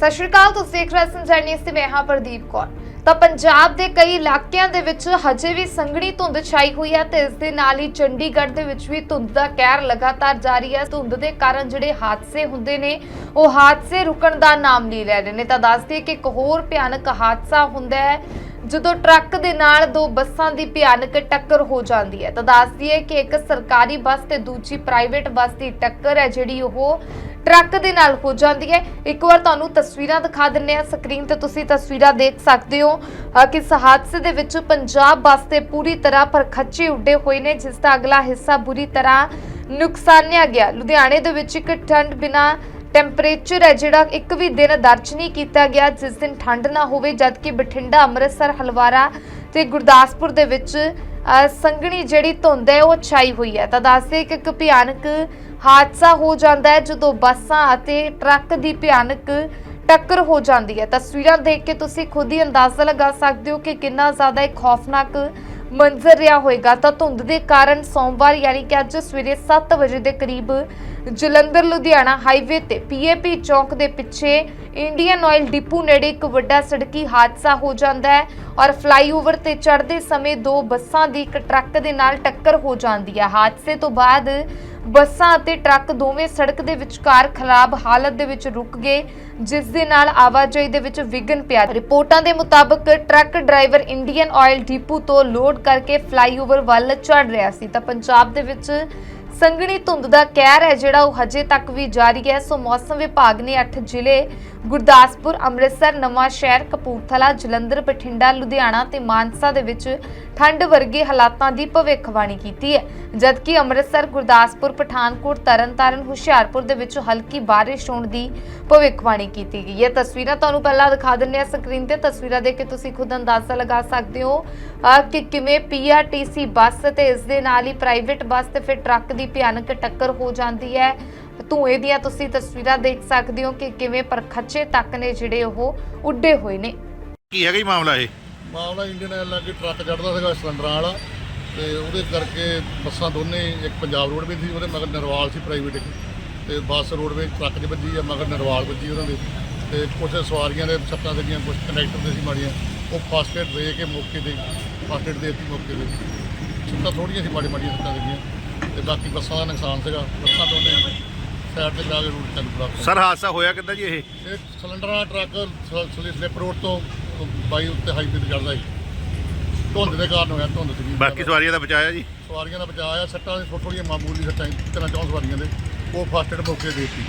ਸਤਿ ਸ਼੍ਰੀ ਅਕਾਲ, ਤੁਸੀਂ ਦੇਖ ਰਹੇ ਸੰਜਰ ਨਿਊਜ਼ ਤੇ ਮੈਂ ਹਾਂ ਪ੍ਰਦੀਪ ਕੌਰ। ਤਾਂ ਪੰਜਾਬ ਦੇ ਕਈ ਇਲਾਕਿਆਂ ਦੇ ਵਿੱਚ ਹਜੇ ਵੀ ਸੰਘਣੀ ਧੁੰਦ ਛਾਈ ਹੋਈ ਹੈ ਤੇ ਇਸ ਦੇ ਨਾਲ ਹੀ ਚੰਡੀਗੜ੍ਹ ਦੇ ਵਿੱਚ ਵੀ ਧੁੰਦ ਦਾ ਕਹਿਰ ਲਗਾਤਾਰ ਜਾਰੀ ਹੈ। ਧੁੰਦ ਦੇ ਕਾਰਨ ਜਿਹੜੇ ਹਾਦਸੇ ਹੁੰਦੇ ਨੇ, ਉਹ ਹਾਦਸੇ ਰੁਕਣ ਦਾ ਨਾਮ ਨਹੀਂ ਲੈ ਰਹੇ ਨੇ। ਤਾਂ ਦੱਸ ਕਿ ਇੱਕ ਹੋਰ ਭਿਆਨਕ ਹਾਦਸਾ ਹੁੰਦਾ ਹੈ ਜਦੋਂ ਟਰੱਕ ਦੇ ਨਾਲ ਦੋ ਬੱਸਾਂ ਦੀ ਭਿਆਨਕ ਟੱਕਰ ਹੋ ਜਾਂਦੀ ਹੈ ਤਾਂ ਦੱਸ ਦਈਏ ਕਿ ਇੱਕ ਸਰਕਾਰੀ ਬੱਸ ਤੇ ਦੂਜੀ ਪ੍ਰਾਈਵੇਟ ਬੱਸ ਦੀ ਟੱਕਰ ਹੈ ਜਿਹੜੀ ਉਹ ਟਰੱਕ ਦੇ ਨਾਲ ਹੋ ਜਾਂਦੀ ਹੈ। ਇੱਕ ਵਾਰ ਤੁਹਾਨੂੰ ਤਸਵੀਰਾਂ ਦਿਖਾ ਦਿੰਨੇ ਆ ਸਕਰੀਨ ਤੇ ਤੁਸੀਂ ਤਸਵੀਰਾਂ ਦੇਖ ਸਕਦੇ ਹੋ ਅ, ਕਿ ਇਸ ਹਾਦਸੇ ਦੇ ਵਿੱਚ ਪੰਜਾਬ ਬੱਸ ਤੇ ਪੂਰੀ ਤਰ੍ਹਾਂ ਪਰਖੱਚੇ ਉੱਡੇ ਹੋਏ ਨੇ ਜਿਸ ਦਾ ਅਗਲਾ ਹਿੱਸਾ ਬੁਰੀ ਤਰ੍ਹਾਂ ਨੁਕਸਾਨਿਆ ਗਿਆ। ਲੁਧਿਆਣੇ ਦੇ ਵਿੱਚ ਇੱਕ ਠੰਡ ਬਿਨਾ ਟੈਂਪਰੇਚਰ ਹੈ ਜਿਹੜਾ ਇੱਕ ਵੀ ਦਿਨ ਦਰਜ ਨਹੀਂ ਕੀਤਾ ਗਿਆ ਜਿਸ ਦਿਨ ਠੰਡ ਨਾ ਹੋਵੇ ਜਦਕਿ ਬਠਿੰਡਾ ਅੰਮ੍ਰਿਤਸਰ ਹਲਵਾਰਾ ਤੇ ਗੁਰਦਾਸਪੁਰ ਦੇ ਵਿੱਚ ਅ, ਸੰਘਣੀ ਜਿਹੜੀ ਧੁੰਦ ਹੈ ਉਹ ਛਾਈ ਹੋਈ ਹੈ। ਤਾਂ ਦੱਸਦੇ ਕਿ ਇੱਕ ਭਿਆਨਕ ਹਾਦਸਾ ਹੋ ਜਾਂਦਾ ਹੈ ਜਦੋਂ ਬੱਸਾਂ ਅਤੇ ਟਰੱਕ ਦੀ ਭਿਆਨਕ ਟੱਕਰ ਹੋ ਜਾਂਦੀ ਹੈ। ਤਸਵੀਰਾਂ ਦੇਖ ਕੇ ਤੁਸੀਂ ਖੁਦ ਹੀ ਅੰਦਾਜ਼ਾ ਲਗਾ ਸਕਦੇ ਹੋ ਕਿ ਕਿੰਨਾ ਜ਼ਿਆਦਾ ਇਹ ਖੌਫਨਾਕ ਮੰਜ਼ਰ ਰਿਹਾ ਹੋਵੇਗਾ। ਤਾਂ ਧੁੰਦ ਦੇ ਕਾਰਨ ਸੋਮਵਾਰ ਯਾਨੀ ਕਿ ਅੱਜ ਸਵੇਰੇ 7 ਵਜੇ ਦੇ ਕਰੀਬ ਜਲੰਧਰ, ਲੁਧਿਆਣਾ ਹਾਈਵੇ ਤੇ ਪੀਏਪੀ ਚੌਂਕ ਦੇ ਪਿੱਛੇ ਇੰਡੀਅਨ ਆਇਲ ਡਿਪੂ ਨੇੜੇ ਇੱਕ ਵੱਡਾ ਸੜਕੀ ਹਾਦਸਾ ਹੋ ਜਾਂਦਾ ਹੈ ਔਰ ਫਲਾਈਓਵਰ ਤੇ ਚੜ੍ਹਦੇ ਸਮੇਂ ਦੋ ਬੱਸਾਂ ਦੀ ਇੱਕ ਟਰੱਕ ਦੇ ਨਾਲ ਟੱਕਰ ਹੋ ਜਾਂਦੀ ਹੈ। ਹਾਦਸੇ ਤੋਂ ਬਾਅਦ ਬੱਸਾਂ ਅਤੇ ਟਰੱਕ ਦੋਵੇਂ ਸੜਕ ਦੇ ਵਿਚਕਾਰ ਖਰਾਬ ਹਾਲਤ ਦੇ ਵਿੱਚ ਰੁਕ ਗਏ, ਜਿਸ ਦੇ ਨਾਲ ਆਵਾਜਾਈ ਦੇ ਵਿੱਚ ਵਿਘਨ ਪਿਆ। ਰਿਪੋਰਟਾਂ ਦੇ ਮੁਤਾਬਕ truck driver Indian Oil depot ਤੋਂ ਲੋਡ ਕਰਕੇ ਫਲਾਈਓਵਰ ਵੱਲ ਚੜ ਰਿਹਾ ਸੀ। ਤਾਂ ਪੰਜਾਬ ਦੇ ਵਿੱਚ ਸੰਘਣੀ ਧੁੰਦ ਦਾ ਕਹਿਰ ਹੈ, ਜਿਹੜਾ ਉਹ ਹਜੇ ਤੱਕ ਵੀ ਜਾਰੀ ਹੈ। ਸੋ ਮੌਸਮ ਵਿਭਾਗ ਨੇ 8 ਜ਼ਿਲ੍ਹੇ, ਗੁਰਦਾਸਪੁਰ, ਅੰਮ੍ਰਿਤਸਰ, ਨਵਾਂ ਸ਼ਹਿਰ, ਕਪੂਰਥਲਾ, ਜਲੰਧਰ, ਬਠਿੰਡਾ, ਲੁਧਿਆਣਾ ਤੇ ਮਾਨਸਾ ਦੇ ਵਿੱਚ ਠੰਡ ਵਰਗੇ ਹਾਲਾਤਾਂ ਦੀ ਭਵਿੱਖਬਾਣੀ ਕੀਤੀ ਹੈ। ਜਦਕਿ ਅੰਮ੍ਰਿਤਸਰ, ਗੁਰਦਾਸਪੁਰ, ਪਠਾਨਕੋਟ, ਤਰਨਤਾਰਨ, ਹੁਸ਼ਿਆਰਪੁਰ ਦੇ ਵਿੱਚ ਹਲਕੀ ਬਾਰਿਸ਼ ਹੋਣ ਦੀ ਭਵਿੱਖਬਾਣੀ ਕੀਤੀ ਗਈ ਹੈ। ਤਸਵੀਰਾਂ ਤੁਹਾਨੂੰ ਪਹਿਲਾਂ ਦਿਖਾ ਦਿੰਨੇ ਆ ਸਕਰੀਨ ਤੇ। ਤਸਵੀਰਾਂ ਦੇਖ ਕੇ ਤੁਸੀਂ ਖੁਦ ਅੰਦਾਜ਼ਾ ਲਗਾ ਸਕਦੇ ਹੋ ਕਿ ਕਿਵੇਂ ਪੀਆਰਟੀਸੀ ਬੱਸ ਤੇ ਇਸ ਦੇ ਨਾਲ ਹੀ ਪ੍ਰਾਈਵੇਟ ਬੱਸ ਤੇ ਫਿਰ ਟਰੱਕ ਦੀ ਭਿਆਨਕ ਟੱਕਰ ਹੋ ਜਾਂਦੀ ਹੈ। ਧੂਏ ਦੀਆਂ ਤੁਸੀਂ ਤਸਵੀਰਾਂ ਦੇਖ ਸਕਦੇ ਹੋ ਕਿ ਕਿਵੇਂ ਪਰਖੱਚੇ ਤੱਕ ਨੇ ਜਿਹੜੇ ਉਹ ਉੱਡੇ ਹੋਏ ਨੇ। ਕੀ ਹੈਗਾ ਜੀ ਮਾਮਲਾ ਇਹ? ਮਾਮਲਾ ਇੰਡੀਅਨ ਆਇਲ ਲੱਗੇ ਟਰੱਕ ਚੜਦਾ ਸੀਗਾ ਸਿਲੰਡਰਾਂ ਵਾਲਾ ਤੇ ਉਹਦੇ ਕਰਕੇ ਬੱਸਾਂ ਦੋਨੇ ਇੱਕ ਪੰਜਾਬ ਰੋਡਵੇਜ਼ ਸੀ ਉਹਦੇ ਮਗਰ ਨਰਵਾਲ ਸੀ ਪ੍ਰਾਈਵੇਟ ਇੱਕ। ਤੇ ਬੱਸ ਰੋਡਵੇਜ਼ ਟਰੱਕ 'ਚ ਵੱਜੀ ਆ ਮਗਰ ਨਰਵਾਲ ਵੱਜੀ ਉਹਨਾਂ ਦੇ। ਤੇ ਕੁਝ ਸਵਾਰੀਆਂ ਦੇ ਸੱਟਾਂ ਲੱਗੀਆਂ ਕੁਝ ਕੰਡਕਟਰ ਦੇ ਸੀ ਮਾੜੀਆਂ। ਉਹ ਫਸਟ ਏਡ ਦੇ ਕੇ ਮੌਕੇ ਤੇ ਫਸਟ ਏਡ ਦੇ ਦਿੱਤੀ ਮੌਕੇ ਤੇ। ਸੱਟਾਂ ਥੋੜੀਆਂ ਸੀ ਮਾੜੀ ਮਾੜੀਆਂ ਸੱਟਾਂ ਲੱਗੀਆਂ ਤੇ ਬਾਕੀ ਬੱਸਾਂ ਦਾ ਨੁਕਸਾਨ ਸੀਗਾ। ਬੱਸਾਂ ਦੋਨੇ ਸਾਈਡ ਤੇ ਲਾ ਕੇ ਰੂਟ ਚੱਲ ਬਰਾਬਰ ਸਰ ਹਾਦਸਾ ਹੋਇਆ ਕਿੱਦਾਂ ਜੀ ਇਹ? ਇਹ ਸਿਲੰਡਰ ਵਾਲਾ ਟਰੱਕ ਸਲੀ ਸਲਿੱਪ ਰੋਡ ਤੋਂ ਬਾਈ ਉੱਤੇ ਹਾਈਵੇ ਤੇ ਚੜਦਾ ਸੀ। ਧੁੰਦ ਦੇ ਕਾਰਨ ਹੋਇਆ ਧੁੰਦ ਸੀਗੀ। ਬਾਕੀ ਸਵਾਰੀਆਂ ਦਾ ਬਚਾਇਆ ਜੀ? ਸਵਾਰੀਆਂ ਦਾ ਬਚਾਅ ਆ ਸੱਟਾਂ ਥੋੜ੍ਹੀਆਂ ਥੋੜ੍ਹੀਆਂ ਮਾਮੂਲੀ ਸੱਟਾਂ ਸੀ, ਤਿੰਨਾਂ ਚੌਂ ਸਵਾਰੀਆਂ ਦੇ। ਉਹ ਫਸਟ ਏਡ ਮੌਕੇ ਦੇ ਦਿੱਤੀ।